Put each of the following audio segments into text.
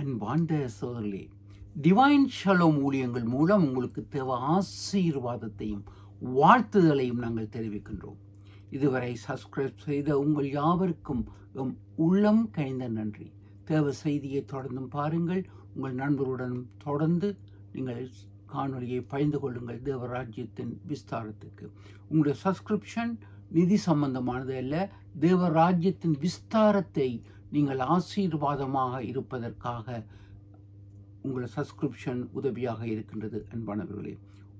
அன்பார்ந்த சோதரிலே divine Shalom ஊழியங்கள் மூலம் உங்களுக்கு தேவை ஆசீர்வாதத்தையும் வாழ்த்துதலையும் நாங்கள் தெரிவிக்கின்றோம். இதுவரை சப்ஸ்கிரைப் செய்த உங்கள் யாவருக்கும் எம் உள்ளம் கனிந்த நன்றி. தேவை செய்தியை தொடர்ந்தும் பாருங்கள். உங்கள் நண்பருடன் தொடர்ந்து நீங்கள் காணொலியை பகிர்ந்து கொள்ளுங்கள் தேவராஜ்யத்தின் விஸ்தாரத்துக்கு. உங்களுடைய சப்ஸ்கிரிப்ஷன் நிதி சம்பந்தமானது அல்ல தேவராஜ்யத்தின் விஸ்தாரத்தை நீங்கள் ஆசீர்வாதமாக இருப்பதற்காக உங்கள் சப்ஸ்கிரிப்ஷன் உதவியாக இருக்கின்றது அன்பானவர்களே.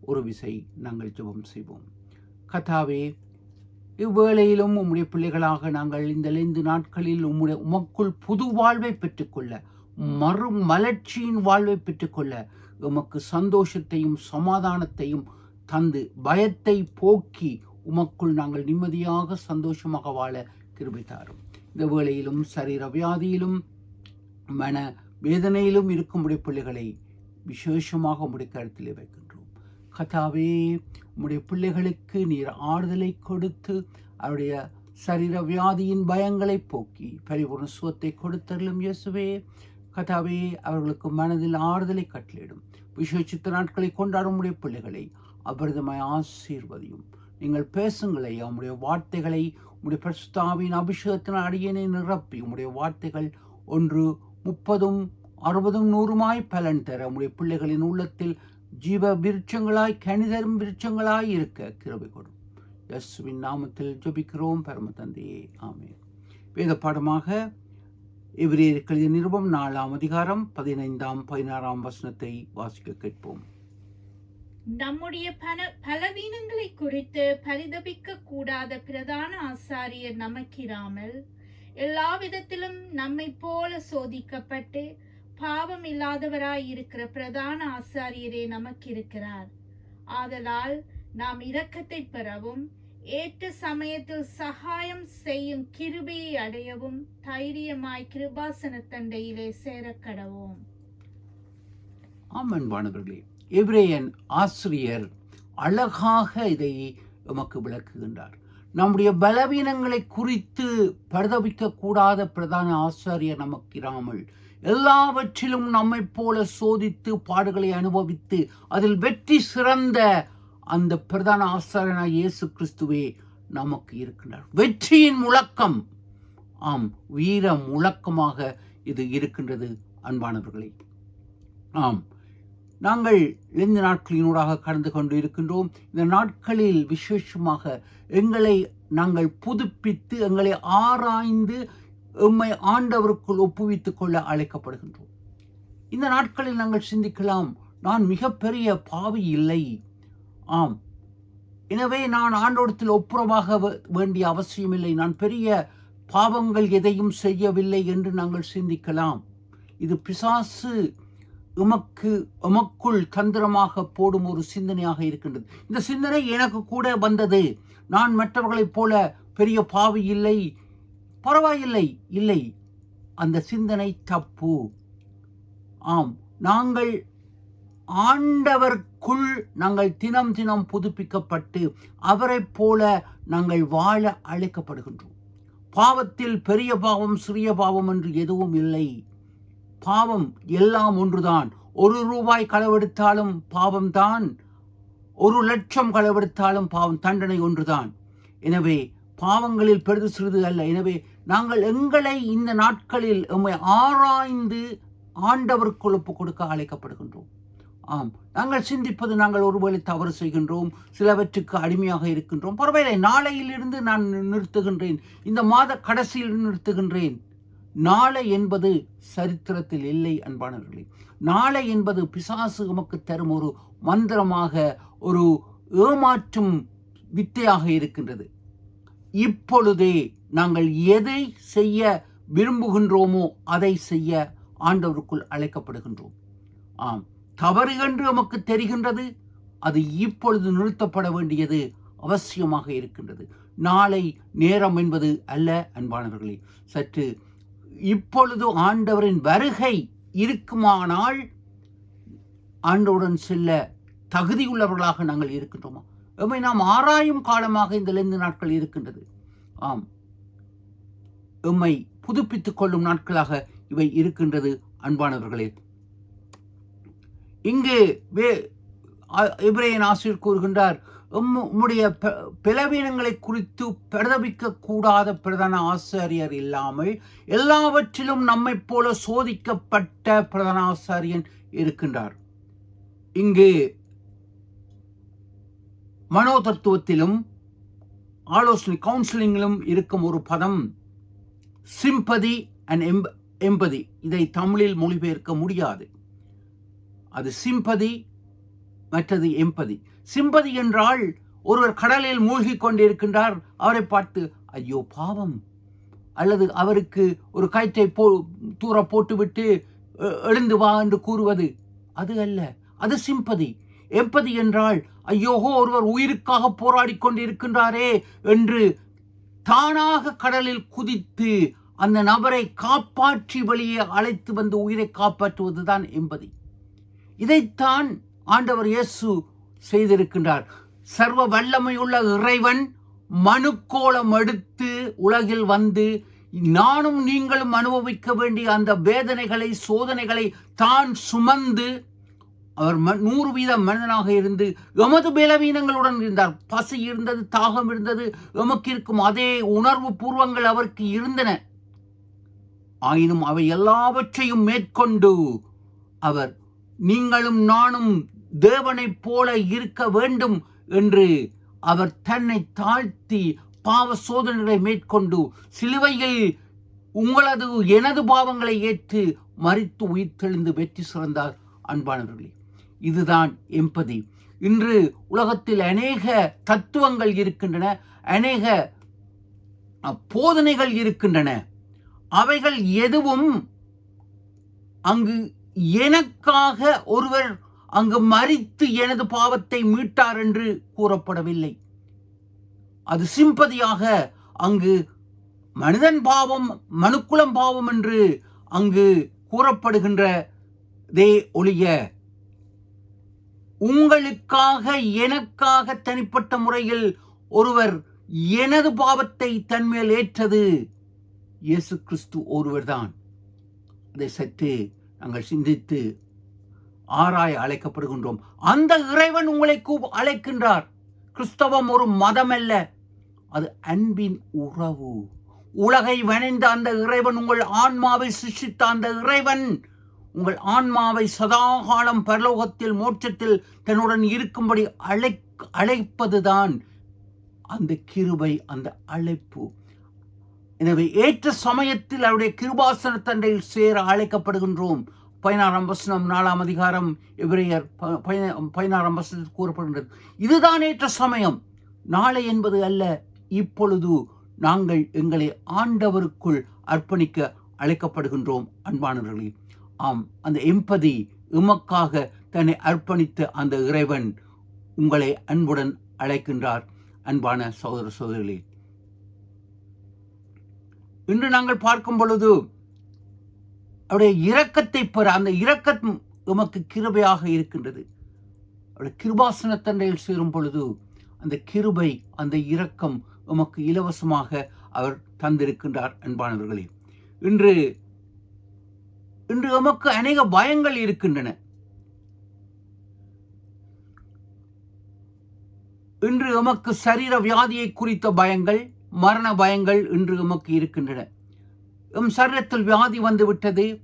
ஒரு விசை நாங்கள் ஜெபம் செய்வோம். கதாவே இவ்வேளையிலும் உம்முடைய பிள்ளைகளாக நாங்கள் இந்த ஐந்து நாட்களில் உம்முடைய உமக்குள் புது வாழ்வை பெற்றுக்கொள்ள மறு மலர்ச்சியின் வாழ்வை பெற்றுக்கொள்ள உமக்கு சந்தோஷத்தையும் சமாதானத்தையும் தந்து பயத்தை போக்கி உமக்குள் நாங்கள் நிம்மதியாக சந்தோஷமாக வாழ கிருபை தாரும். இந்த வேளையிலும் சரீர வியாதியிலும் மன வேதனையிலும் இருக்கும் உடைய பிள்ளைகளை விசேஷமாக உடைய கருத்திலே வைக்கின்றோம். கதாவே உம்முடைய பிள்ளைகளுக்கு நீர் ஆறுதலை கொடுத்து அவருடைய சரீர வியாதியின் பயங்களை போக்கி பரிபூர்ண சுகத்தை கொடுத்தருளும் இயேசுவே. கதாவே அவர்களுக்கு மனதில் ஆறுதலை கட்டளிடும் விசேஷித்த நாட்களை கொண்டாடும் உடைய பிள்ளைகளை அபரிதமாய் ஆசீர்வதியும். நீங்கள் பேசுங்களை உம்முடைய வார்த்தைகளை உம்முடைய பிரஸ்தாவின் அபிஷேகத்தின் அடியனை நிரப்பி உம்முடைய வார்த்தைகள் ஒன்று முப்பதும் அறுபதும் நூறுமாய் பலன் தர உம்முடைய பிள்ளைகளின் உள்ளத்தில் ஜீவ விருட்சங்களாய் கணிதரும் விருட்சங்களாய் இருக்க கிருபை கொடும் யஸ்வின் நாமத்தில் ஜபிக்கிறோம் பரம தந்தையே. ஆமே வேத பாடமாக இவரேற்களிய நிருபம் நாலாம் அதிகாரம் பதினைந்தாம் பதினாறாம் வசனத்தை வாசிக்க கேட்போம். நம்முடைய பல பலவீனங்களை குறித்து பரிதபிக்க கூடாத பிரதான ஆசாரியர் நமக்கிராமல் எல்லா விதத்திலும் நம்மை போல சோதிக்கப்பட்டு பாவம் இல்லாதவராய் இருக்கிற பிரதான ஆசாரியரே நமக்கு இருக்கிறார் ஆதலால் நாம் இரக்கத்தை பெறவும் ஏற்ற சமயத்தில் சகாயம் செய்யும் கிருபையை அடையவும் தைரியமாய் கிருபாசன தண்டையிலே சேரக்கடவோம். ஆமன் வானவர்களே. எபிரேயன் ஆசிரியர் அழகாக இதை நமக்கு விளக்குகின்றார். நம்முடைய பலவீனங்களை குறித்து பரதவிக்கக்கூடாத பிரதான ஆசாரியர் நமக்கிராமல் எல்லாவற்றிலும் நம்மைப் போல சோதித்து பாடுகளை அனுபவித்து அதில் வெற்றி சிறந்த அந்த பிரதான ஆசாரியனாய் இயேசு கிறிஸ்துவே நமக்கு இருக்கின்றார். வெற்றியின் முழக்கம் ஆம் வீர முழக்கமாக இது இருக்கின்றது அன்பானவர்களே. ஆம் நாங்கள் இந்த நாட்களினூடாக கடந்து கொண்டு இருக்கின்றோம் இந்த நாட்களில் விசேஷமாக எங்களை நாங்கள் புதுப்பித்து எங்களை ஆராய்ந்து எம்மை ஆண்டவருக்குள் ஒப்புவித்துக் கொள்ள அழைக்கப்படுகின்றோம். இந்த நாட்களில் நாங்கள் சிந்திக்கலாம் நான் மிகப்பெரிய பாவி இல்லை. ஆம். எனவே நான் ஆண்டோடத்தில் ஒப்புரவாக வேண்டிய அவசியமில்லை. நான் பெரிய பாவங்கள் எதையும் செய்யவில்லை என்று நாங்கள் சிந்திக்கலாம். இது பிசாசு உமக்கு உமக்குள் தந்திரமாக போடும் ஒரு சிந்தனையாக இருக்கின்றது. இந்த சிந்தனை எனக்கு கூட வந்தது. நான் மற்றவர்களைப் போல பெரிய பாவி இல்லை. பரவாயில்லை இல்லை. அந்த சிந்தனை தப்பு. ஆம் நாங்கள் ஆண்டவர்க்குள் நாங்கள் தினம் தினம் புதுப்பிக்கப்பட்டு அவரைப் போல நாங்கள் வாழ அழைக்கப்படுகின்றோம். பாவத்தில் பெரிய பாவம் சிறிய பாவம் என்று எதுவும் இல்லை. பாவம் எல்லாம் ஒன்றுதான். ஒரு ரூபாய் களவெடுத்தாலும் பாவம்தான். ஒரு லட்சம் களவெடுத்தாலும் பாவம் தண்டனை ஒன்றுதான். எனவே பாவங்களில் பெரிது சிறிது அல்ல. எனவே நாங்கள் எங்களை இந்த நாட்களில் எம்மை ஆராய்ந்து ஆண்டவருக்கு ஒப்பு கொடுக்க அழைக்கப்படுகின்றோம். ஆம் நாங்கள் சிந்திப்பது நாங்கள் ஒருவேளை தவறு செய்கின்றோம். சிலவற்றுக்கு அடிமையாக இருக்கின்றோம். பரவாயில்லை நாளையிலிருந்து நான் நிறுத்துகின்றேன். இந்த மாத கடைசியில் நிறுத்துகின்றேன். நாளை என்பது சரித்திரத்தில் இல்லை அன்பானவர்களே. நாளை என்பது பிசாசு நமக்கு தரும் ஒரு மந்திரமாக ஒரு ஏமாற்றும் வித்தையாக இருக்கின்றது. இப்பொழுதே நாங்கள் எதை செய்ய விரும்புகின்றோமோ அதை செய்ய ஆண்டவருக்குள் அழைக்கப்படுகின்றோம். ஆம் தவறு என்று நமக்கு தெரிகின்றது அது இப்பொழுது நிறுத்தப்பட வேண்டியது அவசியமாக இருக்கின்றது. நாளை நேரம் என்பது அல்ல அன்பானவர்களே. சற்று இப்பொழுது ஆண்டவரின் வருகை இருக்குமானால் ஆண்டவுடன் செல்ல தகுதியுள்ளவர்களாக நாங்கள் இருக்கின்றோமா? எம்மை நாம் ஆராயும் காலமாக இந்த லெந்து நாட்கள் இருக்கின்றது. ஆம். எம்மை புதுப்பித்துக் கொள்ளும் நாட்களாக இவை இருக்கின்றது அன்பானவர்களே. இங்கு வே இப்ரேயன் ஆசிரியர் கூறுகின்றார் உம்முடைய ப- குறித்து பிரதபிக்க கூடாத பிரதான ஆசாரியர் இல்லாமல் எல்லாவற்றிலும் நம்மைப் போல சோதிக்கப்பட்ட பிரதான ஆசாரியன் இருக்கின்றார். இங்கு மனோ தத்துவத்திலும் ஆலோசனை கவுன்சிலிங்கிலும் இருக்கும் ஒரு பதம் சிம்பதி அண்ட் எம்ப எம்பதி இதை தமிழில் மொழிபெயர்க்க முடியாது. அது சிம்பதி மற்றது எம்பதி. சிம்பதி என்றால் ஒருவர் கடலில் மூழ்கிக் கொண்டிருக்கின்றார். அவரை பார்த்து ஐயோ பாவம். அல்லது அவருக்கு ஒரு கயிற்றை போ தூர போட்டுவிட்டு எழுந்து வா என்று கூறுவது. அது அல்ல. அது சிம்பதி. எம்பதி என்றால் ஐயோகோ ஒருவர் உயிருக்காக போராடி கொண்டிருக்கின்றாரே என்று தானாக கடலில் குதித்து அந்த நபரை காப்பாற்றி வழியே அழைத்து வந்து உயிரை காப்பாற்றுவதுதான் எம்பதி. இதைத்தான் ஆண்டவர் இயேசு செய்திருக்கின்றார். சர்வ வல்லமையுள்ள இறைவன் மனுக்கோலம் எடுத்து உலகில் வந்து நானும் நீங்களும் அனுபவிக்க வேண்டிய அந்த வேதனைகளை சோதனைகளை தான் சுமந்து அவர் ம- நூறு வீதம் மனிதனாக இருந்து எமது பலவீனங்களுடன் இருந்தார். பசி இருந்தது தாகம் இருந்தது எமக்கு இருக்கும் அதே உணர்வு பூர்வங்கள் அவருக்கு இருந்தன. ஆயினும் அவை எல்லாவற்றையும் மேற்கொண்டு அவர் நீங்களும் நானும் தேவனைப் போல இருக்க வேண்டும் என்று அவர் தன்னை தாழ்த்தி பாவ சோதனைகளை மேற்கொண்டு சிலுவையில் உங்களது எனது பாவங்களை ஏற்று மறித்து உயிர்த்தெழுந்து வெற்றி சிறந்தார் அன்பானவர்களே. இதுதான் எம்பதி. இன்று உலகத்தில் அநேக தத்துவங்கள் இருக்கின்றன அநேக போதனைகள் இருக்கின்றன. அவைகள் எதுவும் அங்கு எனக்காக ஒருவர் அங்கு மறித்து எனது பாவத்தை மீட்டார் என்று கூறப்படவில்லை. அது சிம்பதியாக அங்கு மனிதன் பாவம் மனுக்குலம் பாவம் என்று அங்கு கூறப்படுகின்றதே ஒழிய உங்களுக்காக எனக்காக தனிப்பட்ட முறையில் ஒருவர் எனது பாவத்தை தன்மேல் ஏற்றது. இயேசு கிறிஸ்து ஒருவர்தான். அதை சற்று நாங்கள் சிந்தித்து ஆராய அழைக்கப்படுகின்றோம். அந்த இறைவன் உங்களை கூப் அழைக்கின்றார். கிறிஸ்தவம் ஒரு மதம் அல்ல அது அன்பின் உறவு. உலகை வணைந்த அந்த இறைவன் உங்கள் ஆன்மாவை சிருஷித்த அந்த இறைவன் உங்கள் ஆன்மாவை சதாகாலம் பரலோகத்தில் மோட்சத்தில் தன்னுடன் இருக்கும்படி அழை அழைப்பதுதான் அந்த கிருபை அந்த அழைப்பு. எனவே ஏற்ற சமயத்தில் அவருடைய கிருபாசன தண்டையில் சேர அழைக்கப்படுகின்றோம். பதினாறாம் வசனம் நாலாம் அதிகாரம் இவரையர் ப- பதினாறாம் வசனத்தில் கூறப்படுகின்றது. இதுதான் ஏற்ற சமயம். நாளை என்பது அல்ல இப்பொழுது நாங்கள் எங்களை ஆண்டவருக்குள் அர்ப்பணிக்க அழைக்கப்படுகின்றோம் அன்பானவர்களே. ஆம் அந்த எம்பதி எமக்காக தன்னை அர்ப்பணித்த அந்த இறைவன் உங்களை அன்புடன் அழைக்கின்றார். அன்பான சகோதர சகோதரிகளே இன்று நாங்கள் பார்க்கும் பொழுது அவருடைய இரக்கத்தை பெற அந்த இரக்கம் எமக்கு கிருபையாக இருக்கின்றது. அவருடைய கிருபாசன தண்டையில் சேரும் பொழுது அந்த கிருபை அந்த இரக்கம் எமக்கு இலவசமாக அவர் தந்திருக்கின்றார் அன்பானவர்களே. இன்று இன்று எமக்கு அநேக பயங்கள் இருக்கின்றன. இன்று எமக்கு சரீர வியாதியை குறித்த பயங்கள் மரண பயங்கள் இன்று எமக்கு இருக்கின்றன. எம் சரீரத்தில் வியாதி வந்துவிட்டது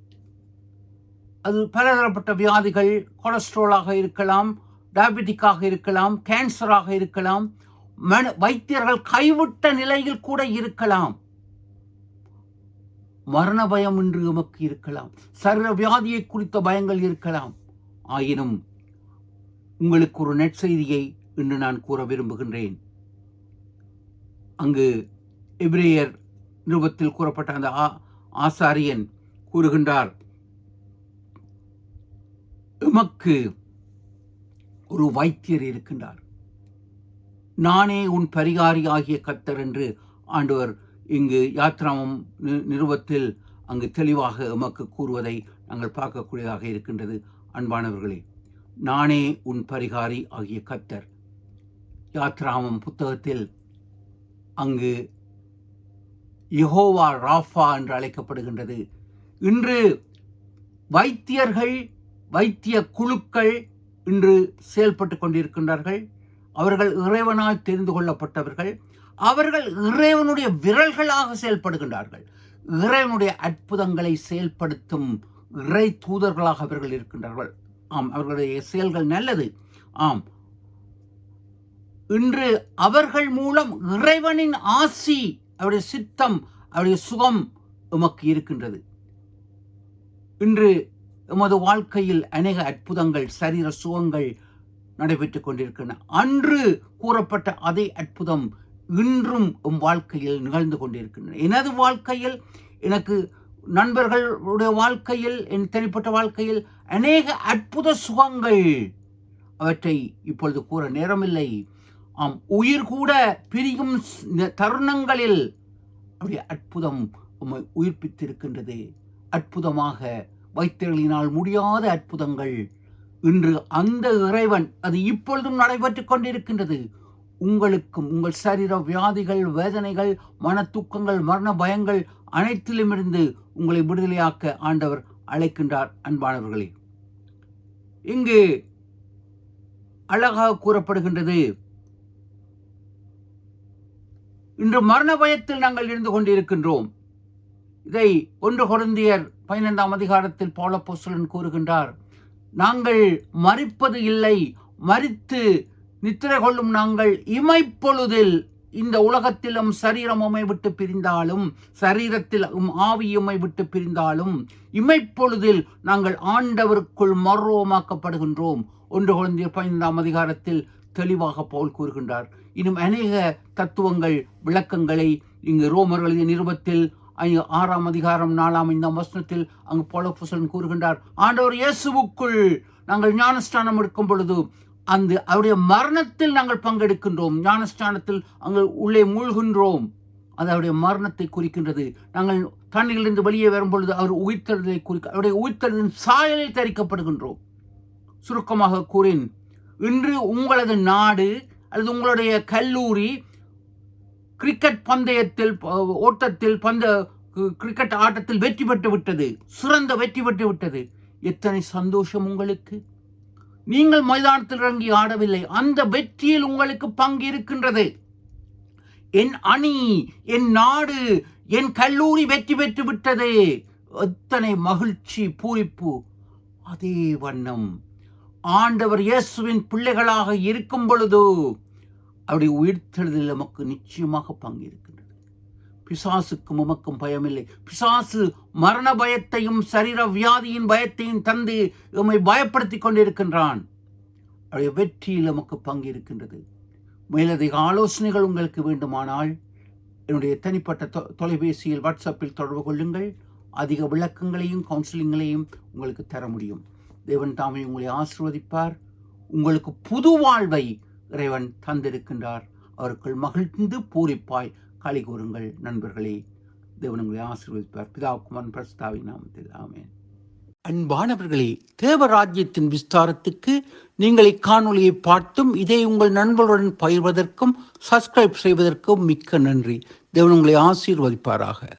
அது பலதரப்பட்ட வியாதிகள் கொலஸ்ட்ராலாக இருக்கலாம் டயபெட்டிக்காக இருக்கலாம் கேன்சராக இருக்கலாம் மன வைத்தியர்கள் கைவிட்ட நிலையில் கூட இருக்கலாம். மரண பயம் இன்று எமக்கு இருக்கலாம். சரீர வியாதியை குறித்த பயங்கள் இருக்கலாம். ஆயினும் உங்களுக்கு ஒரு நெற்செய்தியை இன்று நான் கூற விரும்புகின்றேன். அங்கு எபிரேயர் நிருபத்தில் கூறப்பட்ட அந்த ஆ- ஆசாரியன் கூறுகின்றார் எமக்கு ஒரு வைத்தியர் இருக்கின்றார். நானே உன் பரிகாரி ஆகிய கத்தர் என்று ஆண்டவர் இங்கு யாத்ராமம் நிறுவத்தில் நிருபத்தில் அங்கு தெளிவாக எமக்கு கூறுவதை நாங்கள் பார்க்கக்கூடியதாக இருக்கின்றது அன்பானவர்களே. நானே உன் பரிகாரி ஆகிய கத்தர் யாத்ராமம் புத்தகத்தில் அங்கு யஹோவா ராஃபா என்று அழைக்கப்படுகின்றது. இன்று வைத்தியர்கள் வைத்திய குழுக்கள் இன்று செயல்பட்டு கொண்டிருக்கின்றார்கள். அவர்கள் இறைவனால் தெரிந்து கொள்ளப்பட்டவர்கள். அவர்கள் இறைவனுடைய விரல்களாக செயல்படுகின்றார்கள். இறைவனுடைய அற்புதங்களை செயல்படுத்தும் இறை தூதர்களாக அவர்கள் இருக்கின்றார்கள். ஆம் அவர்களுடைய செயல்கள் நல்லது. ஆம் இன்று அவர்கள் மூலம் இறைவனின் ஆசி அவருடைய சித்தம் அவருடைய சுகம் எமக்கு இருக்கின்றது. இன்று எமது வாழ்க்கையில் அநேக அற்புதங்கள் சரீர சுகங்கள் நடைபெற்றுக் கொண்டிருக்கின்றன. அன்று கூறப்பட்ட அதே அற்புதம் இன்றும் உம் வாழ்க்கையில் நிகழ்ந்து கொண்டிருக்கின்றன. எனது வாழ்க்கையில் எனக்கு நண்பர்களுடைய வாழ்க்கையில் என் தனிப்பட்ட வாழ்க்கையில் அநேக அற்புத சுகங்கள் அவற்றை இப்பொழுது கூற நேரமில்லை. ஆம் உயிர் கூட பிரியும் தருணங்களில் அவருடைய அற்புதம் உம்மை உயிர்ப்பித்திருக்கின்றது. அற்புதமாக வைத்தியர்களினால் முடியாத அற்புதங்கள். இன்று அந்த இறைவன் அது இப்பொழுதும் நடைபெற்றுக் கொண்டிருக்கின்றது. உங்களுக்கும் உங்கள் சரீர வியாதிகள் வேதனைகள் மன தூக்கங்கள் மரண பயங்கள் அனைத்திலுமிருந்து உங்களை விடுதலையாக்க ஆண்டவர் அழைக்கின்றார் அன்பானவர்களே. இங்கு அழகாக கூறப்படுகின்றது இன்று மரண பயத்தில் நாங்கள் இருந்து கொண்டிருக்கின்றோம். இதை ஒன்று கொருந்தியர் பதினைந்தாம் அதிகாரத்தில் போலப்போசலன் கூறுகின்றார். நாங்கள் மறிப்பது இல்லை மறித்து நித்திரை கொள்ளும் நாங்கள் இமைப்பொழுதில் இந்த உலகத்திலும் சரீரம் உம்மை விட்டு பிரிந்தாலும் சரீரத்தில் ஆவியுமை ஆவி விட்டு பிரிந்தாலும் இமைப்பொழுதில் நாங்கள் ஆண்டவருக்குள் மர்வமாக்கப்படுகின்றோம். ஒன்று குழந்தைய பதினைந்தாம் அதிகாரத்தில் தெளிவாக பவுல் கூறுகின்றார். இன்னும் அநேக தத்துவங்கள் விளக்கங்களை இங்கு ரோமர் எழுதிய நிருபத்தில் ஆறாம் அதிகாரம் நாலாம் இந்த வசனத்தில் அங்கு பௌலப்போஸ்தலன் கூறுகின்றார். ஆண்டவர் இயேசுவுக்குள் நாங்கள் ஞானஸ்தானம் எடுக்கும் பொழுது அந்த அவருடைய மரணத்தில் நாங்கள் பங்கெடுக்கின்றோம். ஞானஸ்தானத்தில் அங்கு உள்ளே மூழ்கின்றோம். அது அவருடைய மரணத்தை குறிக்கின்றது. நாங்கள் தண்ணியிலிருந்து வெளியே வரும் பொழுது அவர் உயிர்த்தெழுதலை குறிக்க அவருடைய உயிர்த்தெழுதின் சாயலில் தரிக்கப்படுகின்றோம். சுருக்கமாக கூறின் இன்று உங்களது நாடு அல்லது உங்களுடைய கல்லூரி கிரிக்கெட் பந்தயத்தில் ஓட்டத்தில் பந்த கிரிக்கெட் ஆட்டத்தில் வெற்றி பெற்று விட்டது. சிறந்த வெற்றி பெற்று விட்டது. எத்தனை சந்தோஷம் உங்களுக்கு. நீங்கள் மைதானத்தில் இறங்கி ஆடவில்லை. அந்த வெற்றியில் உங்களுக்கு பங்கு இருக்கின்றது. என் அணி என் நாடு என் கல்லூரி வெற்றி பெற்று விட்டது. எத்தனை மகிழ்ச்சி பூரிப்பு. அதே வண்ணம். ஆண்டவர் இயேசுவின் பிள்ளைகளாக இருக்கும் பொழுது அவருடைய உயிர்த்தெழுதல் நமக்கு நிச்சயமாக பங்கு இருக்கின்றது. பிசாசுக்கும் உமக்கும் பயமில்லை. பிசாசு மரண பயத்தையும் சரீர வியாதியின் பயத்தையும் தந்து உம்மை பயப்படுத்திக் கொண்டிருக்கின்றான். அவருடைய வெற்றியில் நமக்கு பங்கு இருக்கின்றது. மேலதிக ஆலோசனைகள் உங்களுக்கு வேண்டுமானால் என்னுடைய தனிப்பட்ட தொ- தொலைபேசியில் வாட்ஸ்அப்பில் தொடர்பு கொள்ளுங்கள். அதிக விளக்கங்களையும் கவுன்சிலிங்களையும் உங்களுக்கு தர முடியும். தேவன் தாமே உங்களை ஆசிர்வதிப்பார். உங்களுக்கு புது வாழ்வை இறைவன் தந்திருக்கின்றார். அவருக்குள் மகிழ்ந்து பூரிப்பாய் களி கூறுங்கள் நண்பர்களே. தேவன் உங்களை ஆசீர்வதிப்பார். பிதாக்குமன் பிரஸ்தாவி நாமத்தில். ஆமேன். அன்பானவர்களே தேவராஜ்யத்தின் விஸ்தாரத்துக்கு நீங்கள் இக்காணொலியை பார்த்தும் இதை உங்கள் நண்பர்களுடன் பகிர்வதற்கும் சப்ஸ்கிரைப் செய்வதற்கும் மிக்க நன்றி. தேவன் உங்களை ஆசீர்வதிப்பாராக.